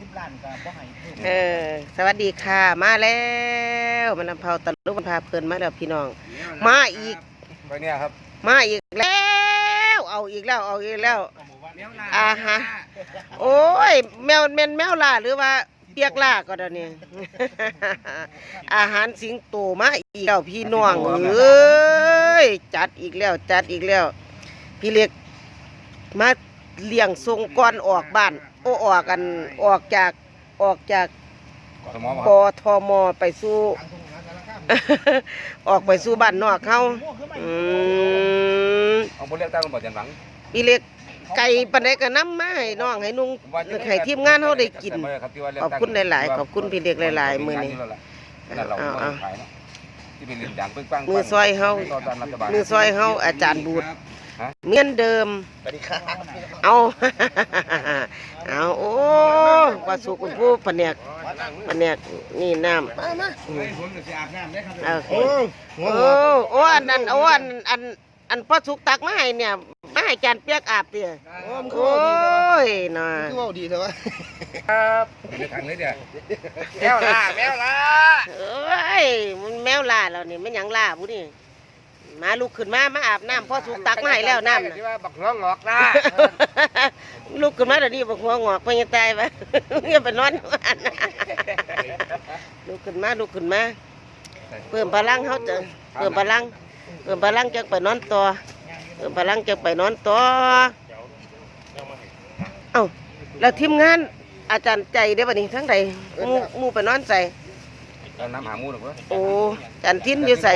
สิบล้านก็บ่ให้เพิ่มเออ สวัสดีค่ะ มาแล้วมันำเผาตะลุกมันพาเพลินมาแล้วพี่น้อง มาอีก ไปเนี่ยครับมาอีกแล้ว เอาอีกแล้ว เอาอีกแล้ว อ่าฮะ โอ้ย แมวแมนแมวล่าหรือว่าเปียกล่าก็ได้เนี่ยอาหารสิงโตมาอีกแล้วพี่น้องเอ้ยจัดอีกแล้ว จัดอีกแล้ว พี่เล็กมาเลี้ยงทรงก่อนออกบ้าน โอ้ออกกันออกจากออกจากสมองกทมไปสู่ ออกไปสู่บ้านนอกเขาอืมเอาบนเรียกตั้งบนจันหวังพี่เล็กไก่ปันไดก็น้ำมาให้น้องให้นุ่งให้ทีมงานเขาได้กินขอบคุณหลายๆขอบคุณพี่เล็กหลายๆมื้อนี้นั่นเราเอาเอา ขายเนาะที่เป็นเรื่องอย่างปึ้งปังมือซอยเฮา ต่อต้านรัฐบาลมือซอยเฮาอาจารย์บูด เหมือนเดิม สวัสดีครับเอา เอาโอ้ว่าสุคุณผู้แผนกแผนกนี่น้ำมามาอืมผมจะอาบน้ำได้ครับโอเคโอ้โอ้โอ้อันนั้นโอ้อันอันอันพ่อสุกตักมาให้เนี่ยมาให้จานเปียกอาบเตี้ยโอ้ยน่ะคือว่าดีใช่ไหมอยู่ในทางเลยเดียวแมวล่าแมวล่าเอ้ยมันแมวล่าแล้วนี่มันหยังล่าผู้นี่ มาลุกขึ้นมามาอาบน้ำพ่อสุกตักมาให้แล้วน้ำน่ะที่ว่าบักน้องงอกล่าลุกขึ้นมาเดี๋ยวนี้บอกหัวงอกไปยังตายไปยังไปนอนอยู่บ้านลุกขึ้นมาลุกขึ้นมาเพิ่มพลังเขาจะเพิ่มพลังเพิ่มพลังจะไปนอนต่อเพิ่มพลังจะไปนอนต่อเอ้าแล้วทีมงานอาจารย์ใจได้ป่ะนี่ทั้งใดหมูหมูไปนอนใส่เอาน้ำหาหมูหน่อยเพื่อโอ้อาจารย์ทิ้นอยู่ใส่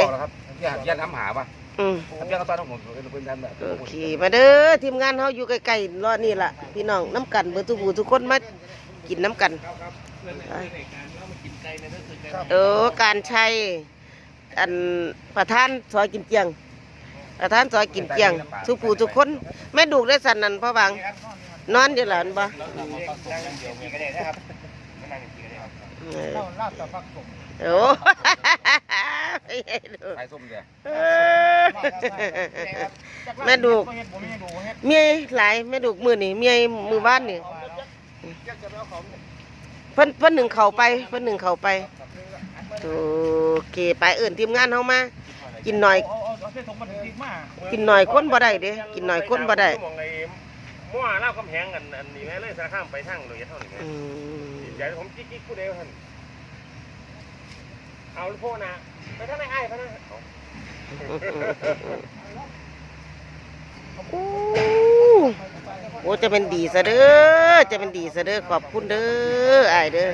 ครับยันยันน้ำหาป่ะอืมทำยังก็ตอนนั้นผมเป็นเป็นท่านแบบโอเคมาเด้อทีมงานเขาอยู่ใกล้ๆรอนี่ล่ะพี่น้องน้ำกันเบอร์ทุกผู้ทุกคนมากินน้ำกันไปเออการใช้อันประธานซอยกินเกียง ประธานซอยกินเกียงทุกผู้ทุกคนแม่ดูกได้สันนันพ่อบังนอนอยู่หลานบ่เออล่าตะฟักผมโอ้ ขายส้มเดียวเออแม่ดูกเฮ็ดผมไม่ดูเฮ็ดเมียหลายแม่ดูกมือนี่เมียมือบ้านนี่เพิ่นเพิ่นหนึ่งเข่าไปเพิ่นหนึ่งเข่าไปโอเคไปเอื่นทีมงานเฮามา กินหน่อยเอาเอาเอาเส้นถุงมาถึงดีมากกินหน่อยคนบ่ได้เด้กินหน่อยคนบ่ได้มองไอ้มั่วเล่าวกำแพงอันอันนี้แม่เลยสารข้ามไปทางเลยเท่านี้แม่อืมอยากให้ผมจิ๊กจิ๊กผู้เดียวท่าน เอาลูกโพนะไปทางไหนไอ้พะนะเอาโอ้โอ้จะเป็นดีซะเด้อจะเป็นดีซะเด้อขอบคุณเด้ออ้ายเด้อ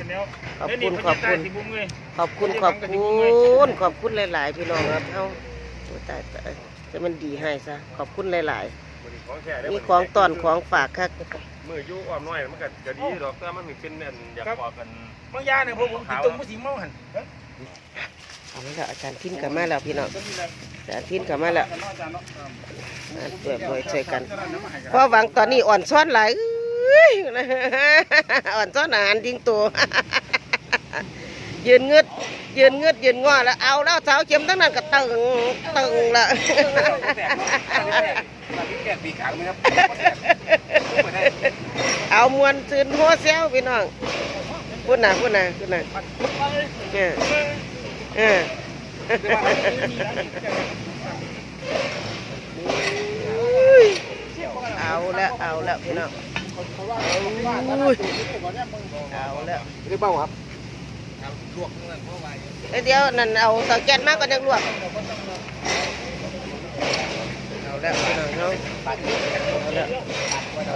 ขอบคุณขอบคุณสิบุ้มเลยขอบคุณขอบคุณขอบคุณหลาย ๆ พี่น้องครับเฮาโอ้ตายตายจะมันดีให้ซะขอบคุณหลายของแท้ๆมีของตอนของฝากครับมืออยู่อ้อมน้อยมันก็จะดีดอกแต่มันเป็นอันอยากบอกกันบางยาเนี่ยผมผมกินตรงมุสิเมาหัน เอาละอาจารย์ทิ้นกลับมาแล้วพี่น้องอาจารย์ทิ้นกลับมาแล้วมาช่วยช่วยช่วยกันเพราะหวังตอนนี้อ่อนซ้อนหลายอ่อนซ้อนอาหารทิ้งตัวยืนเงืดยืนเงืดยืนงอแล้วเอาแล้วเสาเข็มทั้งนั้นก็ตึงตึงละแก่งไหมครับเอามวนซื้นโฮเซลพี่น้อง พูดน่ะพูดน่ะพูดน่ะเออเอออุ้ยเอาแล้วเอาแล้วพี่น้องอุ้ยเอาแล้วเรียกเป้าครับเอ้ยเดี๋ยวนั่นเอาเตาแก๊สมาก่อนจังลวกเอาแล้วพี่น้องเอาเอาแล้วเอ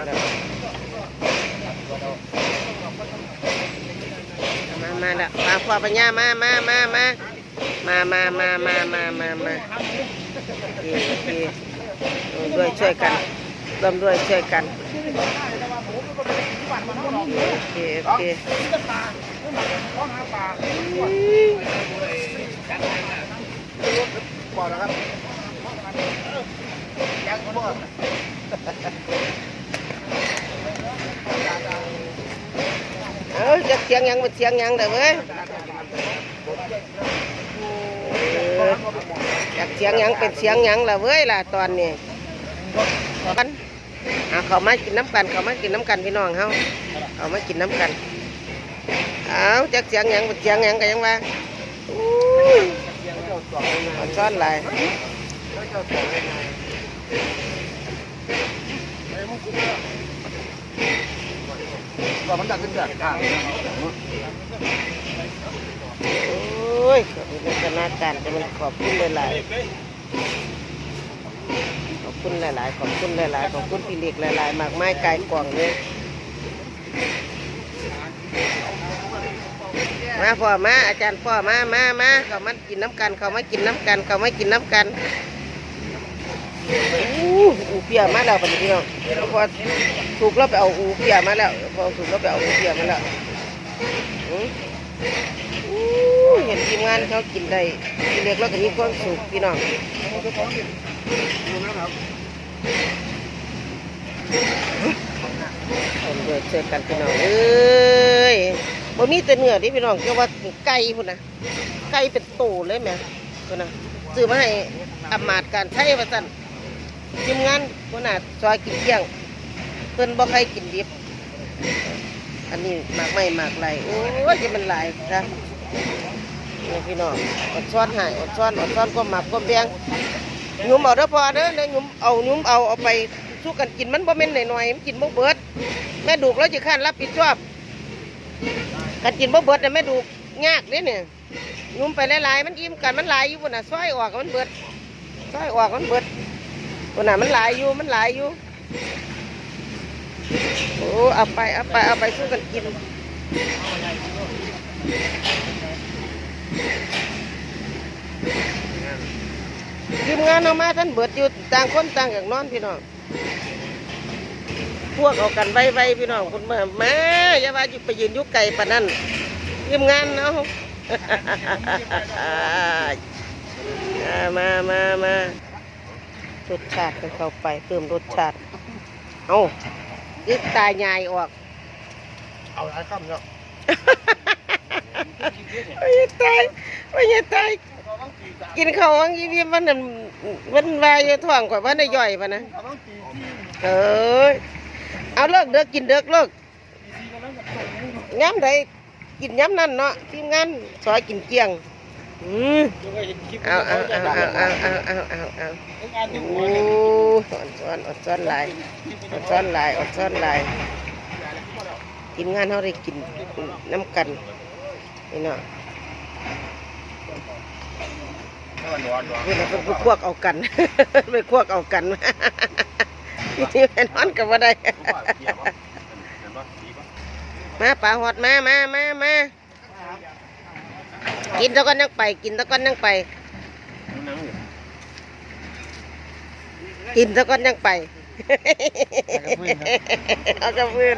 าแล้ว มาละมาพ่อปัญญามามามามามามามามามามามาโอเคโอเคด้วยช่วยกันร่วมด้วยช่วยกันโอเคโอเคบอกแล้วครับยังบออจะ เสียงยังเป็นเสียงยังเด้อเว้ยเอยากเสียงยังเป็นเสียงยังละเว้ยล่ะตอนนี้กันเอาเขามากินน้ำกันเขามากินน้ำกันพี่น้องเฮาเขามากินน้ำกันเอาจักเสียงยังบ่เสียงยังกันยังว่าอู้ยเอาซ้อนหลายก็ มันดังขึ้นจากข้างโอ้ยขอบคุณคณะการจะมันขอบคุณหลายๆขอบคุณหลายๆ ขอบคุณหลายๆ ขอบคุณพี่เล็กหลายๆ มากไม้กายกล่องเลยมาพ่อมาอาจารย์พ่อมามามาเขามากินน้ำกัน เขามากินน้ำกัน เขามากินน้ำกัน อูเปียมาแล้วปะนี้พี่น้องพอถูกแล้วไปเอาอูเปียมาแล้วพอถูกแล้วไปเอาอูเปียมาแล้วอู้เห็นทีมงานเขากินได้ทีเล็กแล้วก็มีความสุขพี่น้องเดือดเจอกันพี่น้องเอ้ยบ่มีแต่เนื้อที่พี่น้องก็ว่าไก่พุ่นนะไก่เป็นโตเลยแหม่พุ่นนะซื้อมาให้อำมาตย์การใช้ว่าสั่น ทีมงานพุ่นน่ะซอยกินเที่ยง เพิ่นบ่ใครกินดิบ อันนี้หมากไม่หมากไหลโอ้ยจะมันไหลายนะนี่พี่น้องอดซ้อนหายอดซ้อนอดซ้อนก็หมักก็แบงหยุมเอาเด้อพอเด้อเด้อหยุมเอาหยุมเอาเอาไปสู้กันกินมันบ่แม่นหน่อยๆมันกินบ่เบิด แม่ดูกแล้วจะข้านรับผิดชอบกันกินบ่เบิดน่ะแม่ดูกยากเด้เนี่ยหยุมไปหลายๆมันอิ่มกันมันหลายอยู่พุ่นน่ะซอยออกมันเบิดซอยออกมันเบิด พุ่นน่ะมันหลายอยู่มันหลายอยู่โอ้เอาไปเอาไปเอาไปสู้กันกินทีมงานเอามาท่านเบิดอยู่ต่างคนต่างอย่างนอนพี่น้องพวกเอากันไวๆพี่น้องคุณมามาอย่าว่าอยู่ไปยืนยุกไก่ปานนั้นทีมงานเนาะมามามา รสชาติกันเข้าไปเติมรสชาติเอายึดตายายออก เอาหลายคำเนาะไม่ใช่ตายไม่ใช่ตายกินข้าววังยี่วีมันนั่นมันวายอยู่ท้องข่อยว่าได้ย่อยปะนะเอ้ยเอาเลิกเด้อกินเด้อเลิกย้ำใดกินย้ำนั่นเนาะทีมงานซอยกินเกลี้ยง อืมเอาเอาเอาเอาเอาเอาเอาเอาเอาโอ้อดซ้อนอดซ้อนหลายอดซ้อนหลายอดซ้อนหลายทีมงานเขาได้กินน้ำกันนี่เนาะเวลาไปควกเอากันไปควกเอากันนี่ไปนอนกับว่าได้มาป่าหอดมามามามา กินตะก้อนยังไป กินตะก้อนยังไป กินตะก้อนยังไปเอากระพื้น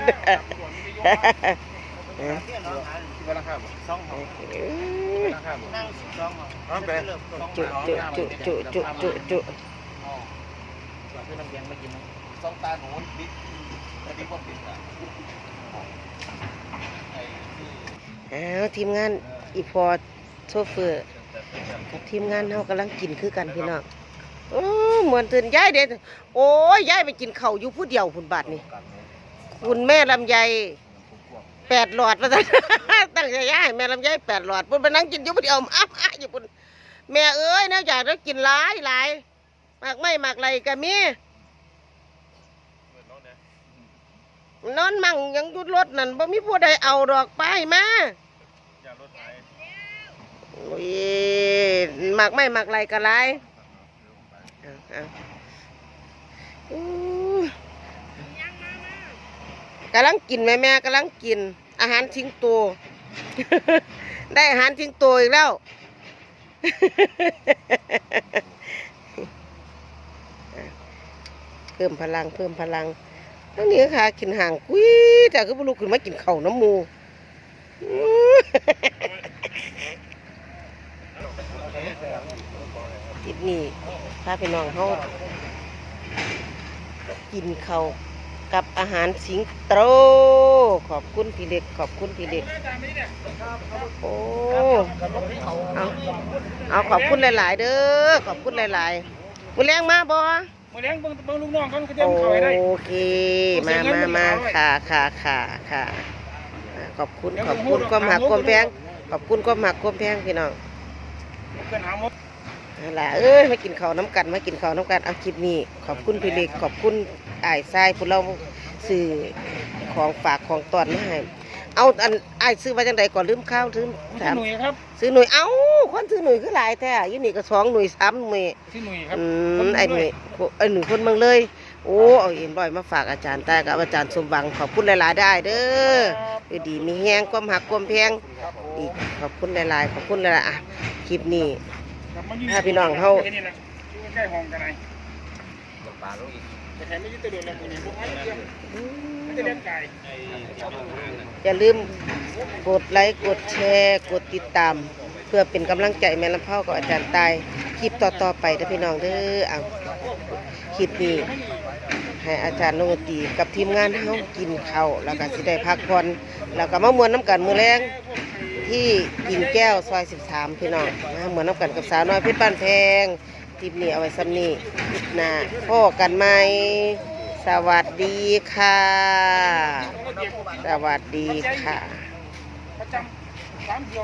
จุจุจุจุจุจุจุสองตาหนูบิ๊กบิ๊กว่าบิ๊กอะอ้าวทีมงานอีพอ โชเฟอร์กับทีมงานเฮากำลังกินคือกันพี่น้องโอ้เหมือนตื่นย้ายเด็ดโอ้ยย้ายไปกินเข้าวอยู่ผู้เดียวคุณบาทนี่คุณแม่ลำไยแปดหลอดมาตั้งตั้งใจย้ายแม่ลำไยแปดหลอดปุ่นไปนั่งกินอยู่ผู้เดียวอ้าอ้าอยู่ปุ่นแม่เอ้ยนะอยากได้กินหลายหลายมากไม่หมากไรก็มีนอนมั่งยังยุดรถนั่นบ่มีผู้ใดเอาดอกไปมา โอ้ยหมักไม่หมักไรก็ไรอาเอาอู้กำลังกินแม่แม่กำลังกิน อาหารทิ้งตัว ได้อาหารทิ้งตัวอีกแล้วเพิ่มพลังเพิ่มพลังทั้งนี้ค่ะกินห่างกุ้ยแต่ก็ไม่รู้ขึ้นมากินเข้าน้ำมู ทิศนี้พาพี่น้องเขากินเขาวกับอาหารสิงโตขอบคุณพี่เล็ก ขอบคุณพี่เล็ก โอ้เอาเอาขอบคุณหลาย ๆ เด้อขอบคุณหลายๆมือแรงมาบ่มมาเลี้ยงเบิ่งเบิ่งลูกน้องกันก็เตรียมโอเขาให้ได้เคมามามาค่ะค่ะค่ะค่ะอ่าขอบคุณขอบคุณความหักความแพงขอบคุณความหักความแพงพี่น้องเกิ นหาหมดนั่นแหละเอ้ยมากินข้าวน้ำกันมากินข้าวน้ำกันเอาคลิปนี้ขอบคุณพี่เล็กขอบคุณอ้ายทรายพวกเราซื้อของฝากของตอนมาให้เอาอันอ้ายซื้อมาจังใดก่อนลืมข้าวลืมพี่ถามหนุ่ยครับซื้อหน่วยเอ้าคนซื้อหน่วยคือหลายแท้ยี่นี่ก็สองหน่วยสามหน่วยพี่หนุ่ยครับอืมไอ้หน่วยไอ้หนึ่งคนเมืองเลย โอ้เอาเอ็มร้อยมาฝากอาจารย์ตากับอาจารย์สมบังขอบคุณหลายๆได้เด้อคือดีมีแห้งความหักความแพงอีกขอบคุณหลายๆขอบคุณหลายๆอะคลิปนี้ ถ้าพี่น้องเขานี่นะอยู่ใกล้ห้องกันไหนปลาลูกอีกแต่แถมไม่ยึดตัวเดินแล้วคนนี้พวกนี้เตรียมไม่ได้เลี้ยงไก่อย่าลืมกดไลค์กดแชร์กดติดตาม เพื่อเป็นกำลังใจแม่ลำเผากับอาจารย์ตายคลิปต่อๆไปเด้อพี่น้องเด้อเอาคลิปนี้ให้อาจารย์นงตรีกับทีมงานเฮากินข้าวแล้วก็สิได้พักผ่อนแล้วก็มามวนน้ำกันมือแรง ที่กินแก้วซอย 13 พี่น้องเหมือนน้ำกันกับสาวน้อยเพชรบ้านแพงคลิปนี้เอาไว้ซ้ำนี้คลิปหน้าพ่อกันไหมสวัสดีค่ะ สวัสดีค่ะ